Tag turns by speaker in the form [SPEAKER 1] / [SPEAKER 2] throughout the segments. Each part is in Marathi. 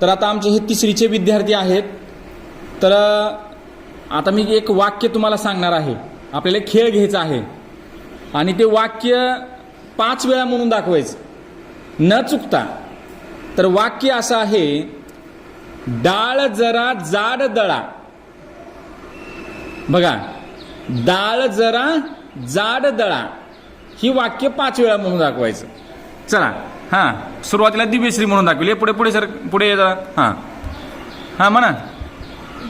[SPEAKER 1] तर आता आमचे हे तिसरीचे विद्यार्थी आहेत. तर आता मी एक वाक्य तुम्हाला सांगणार आहे. आपल्याला खेळ घ्यायचा आहे. आणि ते वाक्य पाच वेळा म्हणून दाखवायचं. न चुकता. तर वाक्य असं आहे डाळ जरा जाड दळा. बघा डाळ जरा जाड दळा. ही वाक्य पाच वेळा म्हणून दाखवायचं. चला. हा सुरुवातीला दिव्यश्री म्हणून दाखवली. पुढे पुढे सर पुढे ये जरा. हा. हा म्हणा.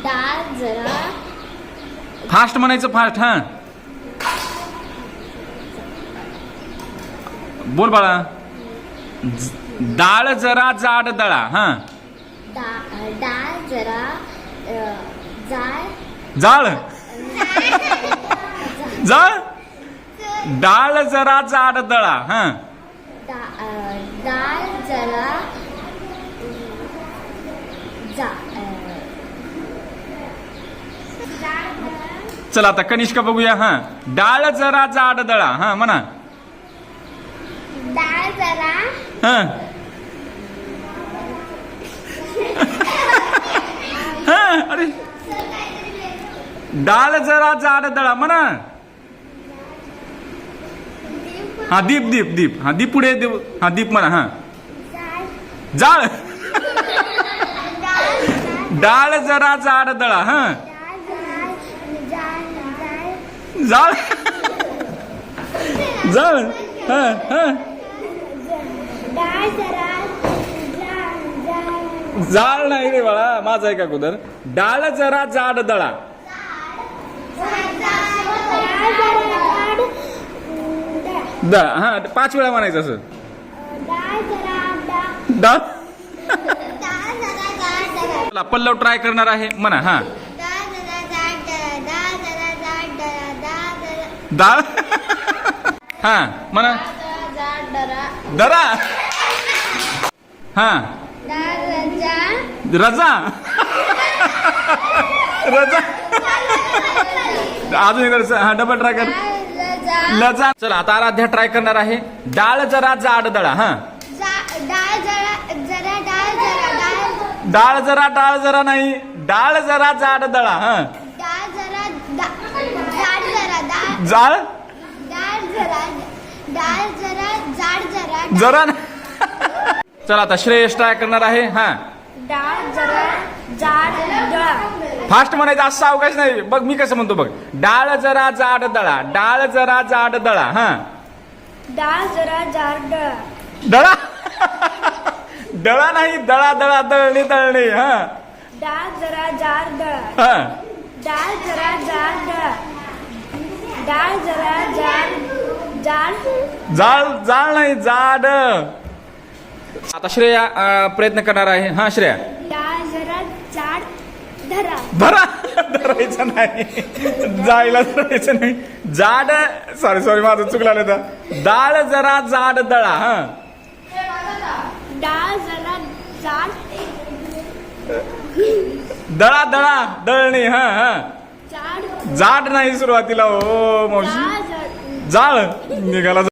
[SPEAKER 2] डाळ जरा.
[SPEAKER 1] फास्ट म्हणायचं फास्ट हा. बोल बाळा. डाळ जरा जाड दळा हा.
[SPEAKER 2] डा- डाळ जरा अ, जाड.
[SPEAKER 1] जाळ? जाळ? डाळ जरा जाड दळा हा.
[SPEAKER 2] डाळ जरा जा
[SPEAKER 1] चला आता कनिष्का बघूया हा. डाळ जरा जाड दळा हा म्हणा.
[SPEAKER 2] डाळ जरा.
[SPEAKER 1] हा. हा अरे. डाळ जरा जाड दळा म्हणा. हा दीप दीप दीप. हा दीप पुढे देऊ हा दीप म्हणा हा. जाळ. डाळ जरा जाड दळा हा. जाळ. जाळ हा हा. जाळ नाही रे बाळा माझा आहे का कुदर डाळ जरा जाड दळा
[SPEAKER 2] डाळ जरा जाड
[SPEAKER 1] दळा हा पाच वेळा म्हणायचं असं. चला, पल्लव ट्राय करणार आहे. म्हणा हा.
[SPEAKER 2] डाळ
[SPEAKER 1] हा म्हणा. दरा. हा. रजा. रजा. अजून हा डबल ट्राय कर. लजा चला आता आराध्या ट्राय करणार आहे. डाळ जरा जाड दळा हा.
[SPEAKER 2] डाळ जरा जरा डाळ जरा डाळ
[SPEAKER 1] डाळ जरा डाळ जरा नाही. डाळ जरा जाड दळा हा.
[SPEAKER 2] डाळ जरा जरा डाळ.
[SPEAKER 1] जाळ?
[SPEAKER 2] डाळ जरा डाळ जरा जाड जरा
[SPEAKER 1] जरा न- चला आता श्रेयस ट्राय करणार आहे हा.
[SPEAKER 2] डाळ जरा जाड दळा.
[SPEAKER 1] फास्ट म्हणायचं असं अवकाश नाही. बघ मी कसं म्हणतो बघ. डाळ जरा जाड दळा. डाळ जरा जाड दळा हा.
[SPEAKER 2] डाळ जरा जाड दळा.
[SPEAKER 1] दळा? दळा नाही दळा दळा दळणे दळणे हा.
[SPEAKER 2] डाळ जरा जाड दळा.
[SPEAKER 1] हा.
[SPEAKER 2] डाळ जरा जाड दळा. डाळ जरा जाड जाड.
[SPEAKER 1] जाळ जाळ नाही जाड. आता श्रेया अं, प्रयत्न करणार आहे. हा श्रेया.
[SPEAKER 2] जाड धरा.
[SPEAKER 1] धरा. धरायचं नाही. जायला धरायचं नाही. जाड सॉरी सॉरी माझं चुकला नाही डाळ जरा जाड दळा हा.
[SPEAKER 2] डाळ जरा जाड
[SPEAKER 1] दळा दळा दळणे हा हा.
[SPEAKER 2] जाड.
[SPEAKER 1] नाही सुरुवातीला हो मावशी. जाळ. निघाला.